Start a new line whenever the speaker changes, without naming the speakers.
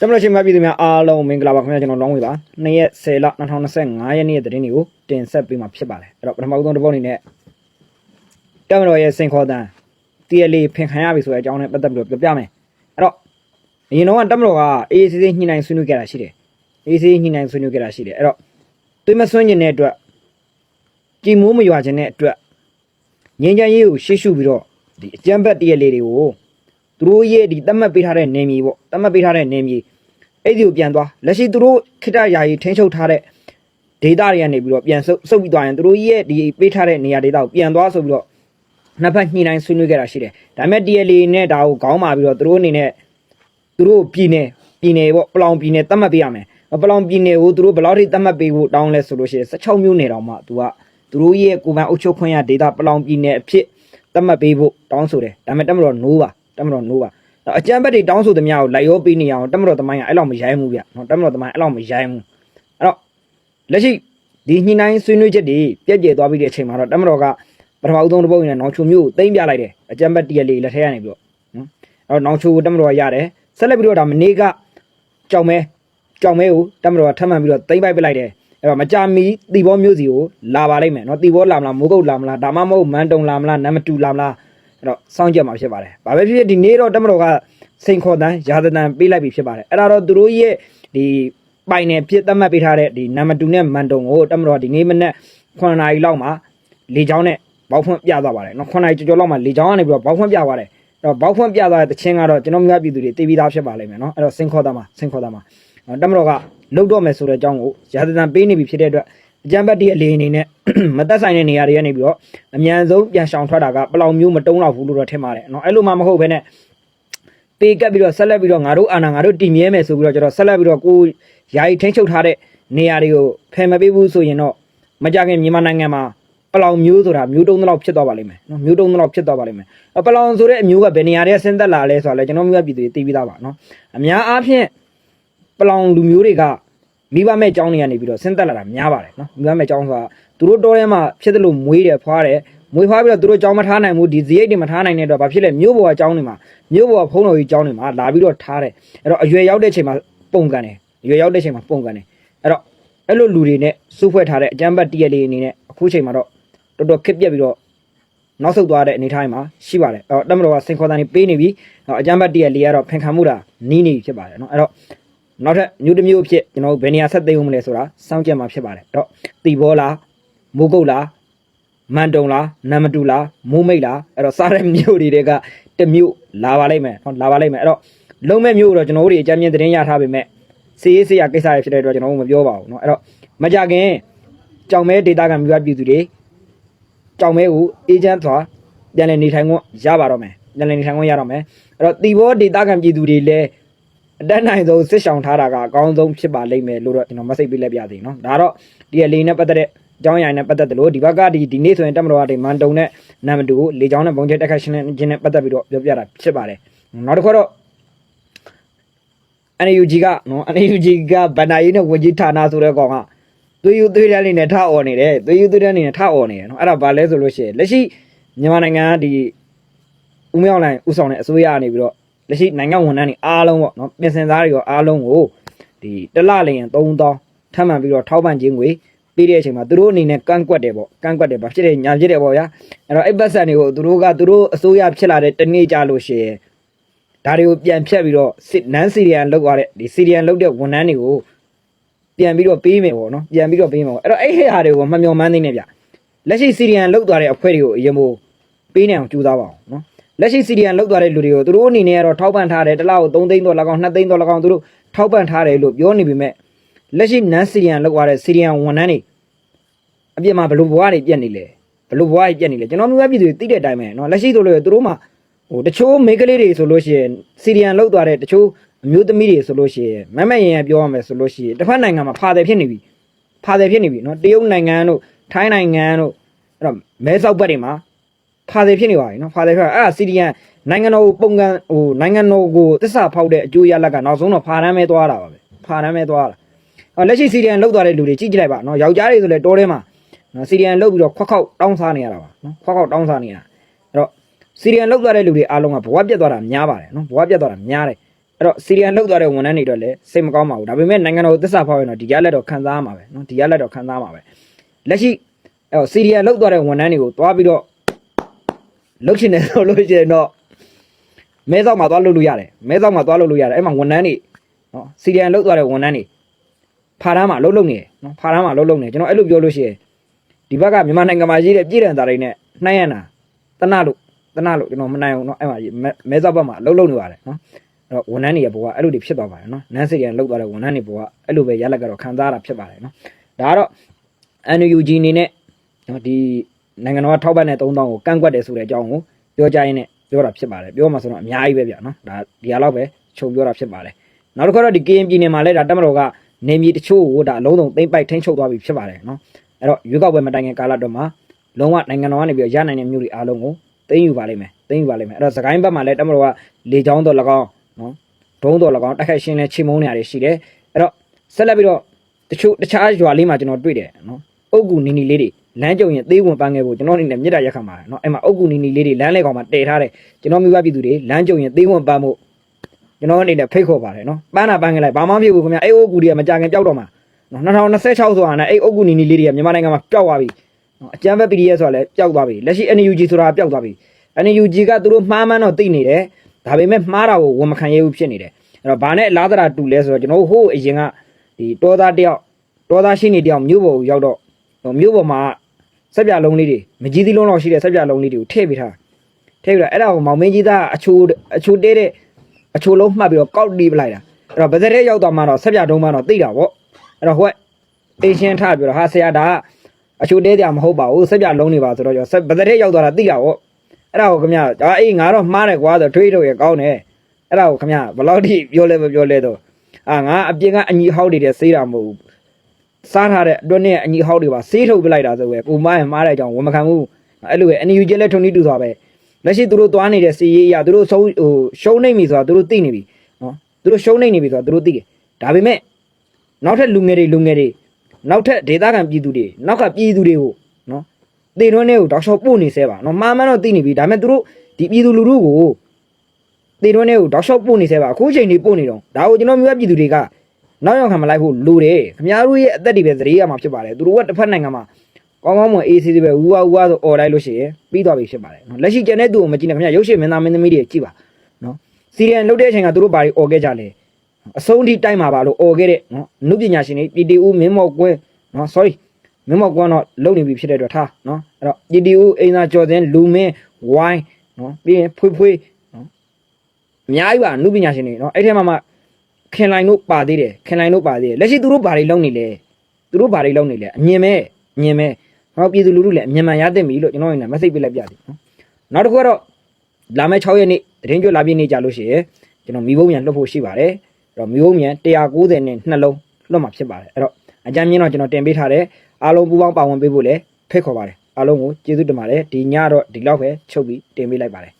တမလို့ရှိမှပြည်သူများအားလုံးမင်္ဂလာပါခင်ဗျာကျွန်တော်လောင်းဝေပါ2ရက်10လ2025ရက်နေ့ရဲ့သတင်းတွေကိုတင်ဆက်ပေးမှာဖြစ်ပါတယ်အဲ့တော့ပထမဆုံးတစ်ပုတ်အနေနဲ့တမတော်ရဲ့စင်ခေါ်တန်းတရလေးဖင်ခံရပြီဆိုတဲ့အကြောင်းနဲ့ပတ်သက်ပြီးတော့ပြောပြမယ်အဲ့တော့အရင်တော့ကတမတော်ကအေးအေးဆေးဆေးညှိနှိုင်းဆွေးနွေးခဲ့တာရှိတယ်အေးအေးဆေးညှိနှိုင်းဆွေးနွေးခဲ့တာရှိတယ်အဲ့တော့သွေးမဆွမ်းကျင်တဲ့အတွက်ကြည်မိုးမရွာခြင်းတဲ့အတွက်ငင်းချမ်းရေးကိုရှေ့ရှုပြီးတော့ဒီအကြမ်းဖက်တရလေးတွေကို သူတို့ရဲ့ဒီတတ်မှတ်ပေးထားတဲ့နေမြေပေါ့တတ်မှတ်ပေးထားတဲ့နေမြေအဲ့ဒီကိုပြန်သွားလက်ရှိသူတို့ခိတ္တယာယီထင်းချုပ်ထားတဲ့ဒေတာတွေကနေပြီးတော့ပြန်ဆုပ်ဆုပ်ပြီးသွားရင်သူတို့ရဲ့ဒီပေးထားတဲ့နေရာဒေတာကိုပြန်သွားဆိုပြီးတော့နှစ်ဖက်ညှိနှိုင်းဆွေးနွေးခဲ့တာရှိတယ်ဒါပေမဲ့ DLA နဲ့ဒါကိုခေါင်းမာပြီးတော့သူတို့အနေနဲ့သူတို့ပြည်နယ်ပြည်နယ်ပေါ့ပလောင်ပြည်နယ်တတ်မှတ်ပေးရမယ်ပလောင်ပြည်နယ်ကိုသူတို့ဘယ်လောက်ထိတတ်မှတ်ပေးဖို့တောင်းလဲဆိုလို့ရှိရင်16မြို့နယ်တောင်မှသူကသူတို့ရဲ့ကိုယ်ပိုင်အုပ်ချုပ်ခွင့်ရဒေတာပလောင်ပြည်နယ်အဖြစ်တတ်မှတ်ပေးဖို့တောင်းဆိုတယ်ဒါပေမဲ့တက်မတော် no ပါ တက်မတော် no ပါအကြမ်းဖက်တွေတောင်းဆိုသမျှကိုလိုက်ရောပေးနေအောင်တမတော်သမိုင်းကအဲ့လောက်မရိုင်းဘူးဗျနော်တမတော်သမိုင်းအဲ့လောက်မရိုင်းဘူးအဲ့တော့လက်ရှိဒီညှိနှိုင်းဆွေးနွေးချက်တွေပြက်ပြဲသွားပြီးတဲ့အချိန်မှာတော့တမတော်ကပထမဦးဆုံးတစ်ပုတ်နဲ့နောင်ချိုမျိုးကိုတင်ပြလိုက်တယ်အကြမ်းဖက်တရလေးလက်ထဲကနေပြီးတော့နော်အဲ့တော့နောင်ချိုကိုတမတော်ကရတယ်ဆက်လက်ပြီးတော့ဒါမနေ့ကကြောင်မဲကြောင်မဲကိုတမတော်ကထပ်မံပြီးတော့တင်ပိုက်ပစ်လိုက်တယ်အဲ့တော့မကြမီတီဘောမျိုးစီကိုလာပါလိမ့်မယ်နော်တီဘောလာမလားမိုးကုတ်လာမလားဒါမှမဟုတ်မန်တုံလာမလားနမတူလာမလား အဲ့တော့စောင့်ကြည့်မှာဖြစ်ပါတယ်။ဘာပဲဖြစ်ဖြစ်ဒီနေ့တော့တမတော်ကစိန်ခေါ်တန်းရာဇတန်ပေးလိုက်ပြီဖြစ်ပါတယ်။အဲ့ဒါတော့သူတို့ရဲ့ဒီပိုင်နယ်ဖြစ်သတ်မှတ်ပေးထားတဲ့ဒီနမတူနဲ့မန်တုံကိုတမတော်ကဒီနေ့မနေ့9နာရီလောက်မှာလေချောင်းနဲ့ဘောက်ဖွင့်ပြသွားပါတယ်နော်9နာရီကျော်ကျော်လောက်မှာလေချောင်းကနေပြီးတော့ဘောက်ဖွင့်ပြသွားတယ်။အဲ့တော့ဘောက်ဖွင့်ပြသွားတဲ့တခြင်းကတော့ကျွန်တော်များပြည်သူတွေသိပြီးသားဖြစ်ပါလိမ့်မယ်နော်။အဲ့တော့စိန်ခေါ်တန်းမှာစိန်ခေါ်တန်းမှာတမတော်ကလုတ်တော့မယ်ဆိုတဲ့အကြောင်းကိုရာဇတန်ပေးနေပြီဖြစ်တဲ့အတွက် အကြံပတ်တီအလေးအနေနဲ့ မသက်ဆိုင်တဲ့နေရာတွေကနေပြီးတော့အမြန်ဆုံးပြန်ရှောင်ထွက်တာကပလောင်မျိုးမတုံးတော့ဘူးလို့တော့ထင်ပါတယ်เนาะအဲ့လိုမှမဟုတ်ဘဲနဲ့ပေးကပ်ပြီးတော့ဆက်လက်ပြီးတော့ငါတို့အာဏာငါတို့တည်မြဲမယ်ဆိုပြီးတော့ကျတော့ဆက်လက်ပြီးတော့ကိုယာယီထိန်းချုပ်ထားတဲ့နေရာတွေကိုဖယ်မပေးဘူးဆိုရင်တော့မကြခင်မြန်မာနိုင်ငံမှာပလောင်မျိုးဆိုတာမျိုးတုံးတော့ဖြစ်သွားပါလိမ့်မယ်เนาะမျိုးတုံးတော့ဖြစ်သွားပါလိမ့်မယ်ပလောင်ဆိုတဲ့အမျိုးကဘယ်နေရာတွေကဆင်းသက်လာလဲဆိုတာလဲကျွန်တော်မျိုးပြည်သူတွေသိပြီးသားပါเนาะအများအားဖြင့်ပလောင်လူမျိုးတွေက မိဘမဲ့အကြောင်းတွေကနေပြီးတော့ဆင်းသက်လာတာများပါတယ်နော်မိဘမဲ့အကြောင်းဆိုတာသူတို့တော်ထဲမှာဖြစ်တယ်လို့မွေးတယ်ဖွားတယ်မွေးဖွားပြီးတော့သူတို့အကြောင်းမထားနိုင်ဘူးဒီဇိယိတ်တွေမထားနိုင်တဲ့အတွက်ဘာဖြစ်လဲမြို့ပေါ်အကြောင်းတွေမှာမြို့ပေါ်ဖုံးတော်ကြီးအကြောင်းတွေမှာလာပြီးတော့ထားတယ်အဲ့တော့အရွယ်ရောက်တဲ့အချိန်မှာပုံကန်တယ်အရွယ်ရောက်တဲ့အချိန်မှာပုံကန်တယ်အဲ့တော့အဲ့လိုလူတွေနဲ့စုဖွဲ့ထားတဲ့အကြမ်းဖက်တရက်လေးအနေနဲ့အခုချိန်မှာတော့တော်တော်ခက်ပြက်ပြီးတော့နောက်ဆုတ်သွားတဲ့အနေအထားမှာရှိပါတယ်။အော်တမတော်ကစင်ခေါ်တန်နေပေးနေပြီ။အော်အကြမ်းဖက်တရက်လေးကတော့ဖင်ခံမှုတာနီးနေပြီဖြစ်ပါတယ်နော်။အဲ့တော့ နောက်ထပ်မျိုးတစ်မျိုးအဖြစ်ကျွန်တော်တို့ဘယ်နေရာဆက်သိအောင်မလဲဆိုတာစောင့်ကြည့်မှာဖြစ်ပါတယ်အဲ့တော့တီဘောလားမိုးကုတ်လား မန်တုံလားနမတူလားမိုးမိတ်လားအဲ့တော့စားတဲ့မြို့တွေတဲကတစ်မြို့လာပါလိမ့်မယ်ဟောလာပါလိမ့်မယ်အဲ့တော့လုံးမဲ့မြို့တော့ကျွန်တော်တို့တွေအကြမ်းမြင်သတင်းရထားပေမဲ့စီးရေးစီးရကိစ္စရဖြစ်တဲ့အတွက်ကျွန်တော်တို့မပြောပါဘူးเนาะအဲ့တော့မကြခင်ကြောင်မဲဒေတာကမြို့ပြည်သူတွေကြောင်မဲကိုအေဂျင့်သွားပြန်လည်နေထိုင်ခွင့်ရပါတော့မယ်ပြန်လည်နေထိုင်ခွင့်ရတော့မယ်အဲ့တော့တီဘောဒေတာကပြည်သူတွေလည်း အတက်နိုင်ဆုံးစစ်ဆောင်ထားတာကအကောင်းဆုံးဖြစ်ပါလိမ့်မယ်လို့တော့ကျွန်တော် message ပေးလိုက်ပြသေးเนาะဒါတော့ဒီအလေးနဲ့ပတ်သက်တဲ့ အကြောင်းအရာနဲ့ပတ်သက်တယ်လို့ဒီဘက်ကဒီဒီနေ့ဆိုရင်တက်မတော်ကဒီမန်တုံနဲ့နံမတူကိုလေချောင်းနဲ့ဘုံကျက်တက်ခတ်ရှင်နဲ့ခြင်းနဲ့ပတ်သက်ပြီးတော့ပြောပြတာဖြစ်ပါတယ်နောက်တစ်ခါတော့ NUG ကနော် NUG ကဗန္ဒာယီနဲ့ဝင်ကြီးဌာနဆိုတဲ့ကောင်ကသွေးယူသွေးတဲ့အနေနဲ့ထအော်နေတယ်သွေးယူသွေးတဲ့အနေနဲ့ထအော်နေတယ်နော်အဲ့ဒါဘာလဲဆိုလို့ရှိရင်လက်ရှိမြန်မာနိုင်ငံကဒီဦးမြောက်လိုင်းဥဆောင်တဲ့အစိုးရကနေပြီးတော့ လက်ရှိနိုင်ငံဝန်ထမ်းတွေအားလုံးပေါ့နော်ပြင်ဆင်သားတွေရောအားလုံးကိုဒီတစ်လလျင်3000ထပ်မံပြီးတော့ထောက်ပံ့ခြင်းငွေပြီးတဲ့အချိန်မှာသူတို့အနေနဲ့ကန့်ကွက်တယ်ပေါ့ကန့်ကွက်တယ်ဗာဖြစ်တယ်ညာဖြစ်တယ်ပေါ့ဗျာအဲ့တော့အဲ့ပတ်စံတွေကိုသူတို့ကသူတို့အစိုးရဖြစ်လာတဲ့တနေ့ကြလို့ရှိရင်ဒါတွေကိုပြန်ဖြတ်ပြီးတော့နန်းစီရီယန်လောက်ရတဲ့ဒီစီရီယန်လောက်တဲ့ဝန်ထမ်းတွေကိုပြန်ပြီးတော့ပေးမယ်ပေါ့နော်ပြန်ပြီးတော့ပေးမယ်ပေါ့အဲ့တော့အဲ့ဟဲ့ဟာတွေကိုမမျော်မှန်းသေးနဲ့ဗျလက်ရှိစီရီယန်လောက်သွားတဲ့အဖွဲ့တွေကိုအရင်မို့ပေးနေအောင်ကြိုးစားပါအောင်နော် လက်ရှိစီရီယန်လောက်သွားတဲ့လူတွေကိုသူတို့အနေနဲ့ကတော့ထောက်ပံ့ထားတယ်တစ်လောက်3သိန်းတော့လောက်အောင်2သိန်းတော့လောက်အောင်သူတို့ထောက်ပံ့ထားတယ်လို့ပြောနေပေမဲ့လက်ရှိနန်းစီရီယန်လောက်ရတဲ့စီရီယန်ဝန်ထမ်းတွေ အပြစ်မှာဘလို့ဘွားတွေပြက်နေလဲဘလို့ဘွားတွေပြက်နေလဲကျွန်တော်မျိုးပြည်သူတွေသိတဲ့အတိုင်းပဲเนาะလက်ရှိဆိုလို့သူတို့မှာဟိုတချို့မိန်းကလေးတွေဆိုလို့ရှိရင်စီရီယန်လောက်သွားတဲ့တချို့အမျိုးသမီးတွေဆိုလို့ရှိရင်မမရင်ရပြောရမယ်ဆိုလို့ရှိရင်တစ်ဖက်နိုင်ငံမှာဖာတယ်ဖြစ်နေပြီဖာတယ်ဖြစ်နေပြီเนาะတရုတ်နိုင်ငံတို့ထိုင်းနိုင်ငံတို့အဲ့တော့မဲဆောက်ဘက်တွေမှာ ဖာတယ်ဖြစ်နေပါပြီနော်ဖာတယ်ဖြစ်အဲ့ဒါ CDN နိုင်ငံတော်ကိုပုံကန်ဟိုနိုင်ငံတော်ကိုတစ္ဆာဖောက်တဲ့အကျိုးရလက်ကနောက်ဆုံးတော့ဖာရမ်းပဲသွားတာပါပဲဖာရမ်းပဲသွားတာအော်လက်ရှိ CDN လောက်သွားတဲ့လူတွေကြည့်ကြလိုက်ပါနော်ယောက်ျားတွေဆိုလဲတိုးထဲမှာနော် CDN လောက်ပြီးတော့ခွက်ခေါက်တောင်းစားနေရတာပါနော်ခွက်ခေါက်တောင်းစားနေရတာအဲ့တော့ CDN လောက်သွားတဲ့လူတွေအားလုံးကဘဝပြတ်သွားတာများပါတယ်နော်ဘဝပြတ်သွားတာများတယ်အဲ့တော့ CDN လောက်သွားတဲ့ဝန်ထမ်းတွေတော့လဲစိတ်မကောင်းပါဘူးဒါပေမဲ့နိုင်ငံတော်ကိုတစ္ဆာဖောက်ရင်တော့ဒီရလက်တော့ခံစားရမှာပဲနော်ဒီရလက်တော့ခံစားရမှာပဲလက်ရှိအဲ့တော့ CDN လောက်သွားတဲ့ဝန်ထမ်းတွေကိုသွားပြီးတော့ လုတ်ချင်တယ်ဆိုလို့ရှိရင်တော့မဲဆောက်မှာသွားလုတ်လို့ရတယ်မဲဆောက်မှာသွားလုတ်လို့ရတယ်အဲ့မှာဝန်ထမ်းတွေနော်စီရီယန်လောက်သွားတဲ့ဝန်ထမ်းတွေဖားတန်းမှာလုတ်လုတ်နေတယ်နော်ဖားတန်းမှာလုတ်လုတ်နေကျွန်တော်အဲ့လိုပြောလို့ရှိရင်ဒီဘက်ကမြန်မာနိုင်ငံမှာရှိတဲ့ပြည်တံသားတွေနဲ့နှိုင်းရတာတနလို့တနလို့ကျွန်တော်မနိုင်အောင်နော်အဲ့မှာမဲမဲဆောက်ဘက်မှာလုတ်လုတ်နေပါတယ်နော်အဲ့တော့ဝန်ထမ်းတွေရဲ့ဘဝအဲ့လိုတွေဖြစ်သွားပါတယ်နော်နန်းစီရန်လောက်သွားတဲ့ဝန်ထမ်းတွေဘဝအဲ့လိုပဲရလက်ကတော့ခံစားရတာဖြစ်ပါတယ်နော်ဒါကတော့ NUG အနေနဲ့နော်ဒီ နိုင်ငံတော်ကထောက်ပံ့တဲ့3000ကိုကန့်ကွက်တယ်ဆိုတဲ့အကြောင်းကိုပြောကြရင်းနဲ့ပြောတာဖြစ်ပါတယ်ပြောမှဆိုတော့အများကြီးပဲဗျာနော်ဒါဒီဟာတော့ပဲခြုံပြောတာဖြစ်ပါတယ်နောက်တစ်ခါတော့ဒီ KN ပြည်နယ်မှာလည်းဒါတက်မတော်ကနေမြေတချို့ကိုဒါအလုံးစုံသိမ့်ပိုက်ထိန်းချုပ်သွားပြီဖြစ်ပါတယ်နော်အဲ့တော့ရွေးကောက်ပွဲမတိုင်ခင်ကာလတော့မှာလုံးဝနိုင်ငံတော်ကနေပြီးရနိုင်တဲ့မြို့တွေအားလုံးကိုသိမ်းယူပါလိမ့်မယ်သိမ်းယူပါလိမ့်မယ်အဲ့တော့စကိုင်းဘက်မှာလည်းတက်မတော်ကလေချောင်းတော်၎င်းနော်ဒုံးတော်၎င်းတိုက်ခိုက်ရှင်းလဲချိန်မုံနေရတယ်ရှိတယ်အဲ့တော့ဆက်လက်ပြီးတော့တချို့တခြားရွာလေးမှာကျွန်တော်တွေ့တယ်နော်အုတ်ကူနီနီလေးတွေ လမ်းကြုံရင်သေးဝင်ပန်းခဲ့ဖို့ကျွန်တော်အနေနဲ့မြေတားရက်ခံပါတယ်နော်အဲ့မှာအုတ်ကူနီနီလေးတွေလမ်းလေကောင်မှာတည်ထားတယ်ကျွန်တော်မိဘပြည်သူတွေလမ်းကြုံရင်သေးဝင်ပန်းဖို့ကျွန်တော်အနေနဲ့ဖိတ်ခေါ်ပါတယ်နော်ပန်းတာပန်းခဲ့လိုက်ဘာမှမဖြစ်ဘူးခင်ဗျအဲ့အုတ်ကူတွေကမကြခင်ပျောက်တော့မှာနော်2026ဆိုတာနဲ့အဲ့အုတ်ကူနီနီလေးတွေကမြန်မာနိုင်ငံမှာပျောက်သွားပြီနော်အကြမ်းဖက် PDF ဆိုတာလည်းပျောက်သွားပြီလက်ရှိ NUG ဆိုတာပျောက်သွားပြီ NUG ကသူတို့မှားမှန်းတော့သိနေတယ်ဒါပေမဲ့မှားတာကိုဝန်မခံရဘူးဖြစ်နေတယ်အဲ့တော့ဗာနဲ့လားသရာတူလဲဆိုတော့ကျွန်တော်တို့ဟိုးအရင်ကဒီတောသားတယောက်တောသားရှိနေတယောက်မြို့ပေါ်ကိုရောက်တော့ဟိုမြို့ပေါ်မှာ စက်ပြလုံးလေးတွေမကြီးသီးလုံးလောက်ရှိတဲ့စက်ပြလုံးလေးတွေကိုထည့်ပေးထားထည့်ပြီးတော့အဲ့ဒါကိုမောင်မင်းကြီးသားအချိုအချိုတဲတဲ့အချိုလုံးမှတ်ပြီးတော့ကောက်တီးပလိုက်တာအဲ့တော့ဗဇက်ထဲရောက်သွားမှတော့စက်ပြတုံးမှတော့သိတာပေါ့အဲ့တော့ဟိုကတေးရှင်းထားပြီးတော့ဟာဆရာဒါကအချိုတဲတရားမဟုတ်ပါဘူးစက်ပြလုံးနေပါဆိုတော့ကျွန်တော်ဗဇက်ထဲရောက်သွားတာသိတာပေါ့အဲ့ဒါကိုခင်ဗျာဒါအေးငါတော့မှားတယ်ကွာဆိုထွေးထုတ်ရကောင်းတယ်အဲ့ဒါကိုခင်ဗျာဘယ်လောက်ထိပြောလဲမပြောလဲတော့အာငါအပြင်ကအညီဟောက်တွေတဲ့စေးတာမဟုတ်ဘူး စားထားတဲ့အတွင်းနဲ့အညီဟောက်တွေပါစေးထုတ်ပလိုက်တာဆိုပဲကိုမရင်မားတဲ့အကြောင်းဝန်မခံဘူးအဲ့လိုပဲ NUG လဲထုံနီးတူသွားပဲလက်ရှိသူတို့သွားနေတဲ့စီရေးအရာသူတို့ဆုံးဟိုရှုံးနေပြီဆိုတာသူတို့သိနေပြီနော်သူတို့ရှုံးနေနေပြီဆိုတာသူတို့သိတယ်ဒါပေမဲ့နောက်ထပ်လူငယ်တွေလူငယ်တွေနောက်ထပ်ဒေသခံပြည်သူတွေနောက်ကပြည်သူတွေကိုနော်တေတွန်းတွေကိုတောက်လျှောက်ပို့နေဆဲပါနော်မှားမှန်းတော့သိနေပြီဒါပေမဲ့သူတို့ဒီပြည်သူလူထုကိုတေတွန်းတွေကိုတောက်လျှောက်ပို့နေသေးပါအခုချိန်ကြီးပို့နေတော့ဒါကိုကျွန်တော်မျိုးပြည်သူတွေက နောက်ရောက်ခံမလိုက်ဖို့လိုတယ်ခင်ဗျားတို့ရဲ့အသက်တွေပဲသတိရမှာဖြစ်ပါတယ်သူတို့ကတစ်ဖက်နိုင်ငံမှာကောင်းကောင်းမွန်အေးဆေးသေးပဲဝူဝါဝူဝါဆိုអော်လိုက်လို့ရှိရင်ပြီးသွားပြီဖြစ်ပါတယ်နော်လက်ရှိကျန်တဲ့သူကိုမကြည့်နဲ့ခင်ဗျာရုပ်ရှင်မင်းသားမင်းသမီးတွေကြည့်ပါနော်စီရီယံလုပ်တဲ့အချိန်ကသူတို့ဘာတွေអော်ခဲ့ကြလဲအဆုံးထိတိုက်မှာပါလို့អော်ခဲ့တဲ့နော်နုပညာရှင်တွေပီတီဦးမင်းမော်ကွင်းနော် sorry မင်းမော်ကွင်းတော့လုံနေပြီဖြစ်တဲ့အတွက်ထားနော်အဲ့တော့ပီတီဦးအင်သာကျော်စင်လူမင်းဝိုင်းနော်ပြီးရင်ဖွေးဖွေးနော်အများကြီးပါနုပညာရှင်တွေနော်အဲ့ထဲမှာမှ ခင်နိုင်တို့ပါသေးတယ်ခင်နိုင်တို့ပါသေးတယ်လက်ရှိသူတို့ဘာတွေလုပ်နေလဲသူတို့ဘာတွေလုပ်နေလဲအမြင်မဲ့အမြင်မဲ့ငါပြည်သူလူထုလည်းအမြင်မှန်ရသင့်ပြီလို့ကျွန်တော်အနေနဲ့ message ပေးလိုက်ပြသည်နော်နောက်တစ်ခုကတော့လာမယ့်6ရက်နေ့တရင်ကျွလာပြည့်နေ့ကြလို့ရှိရင်ကျွန်တော်မိဘုံမြန်လွှတ်ဖို့ရှိပါတယ်အဲ့တော့မိဘုံမြန်190နဲ့နှလုံးလွှတ်မှာဖြစ်ပါတယ်အဲ့တော့အကြမ်းမြင့်တော့ကျွန်တော်တင်ပေးထားတယ်အားလုံးပူးပေါင်းပါဝင်ပေးဖို့လည်းဖိတ်ခေါ်ပါတယ်အားလုံးကိုကျေးဇူးတင်ပါတယ်ဒီညတော့ဒီလောက်ပဲချုပ်ပြီးတင်ပေးလိုက်ပါတယ်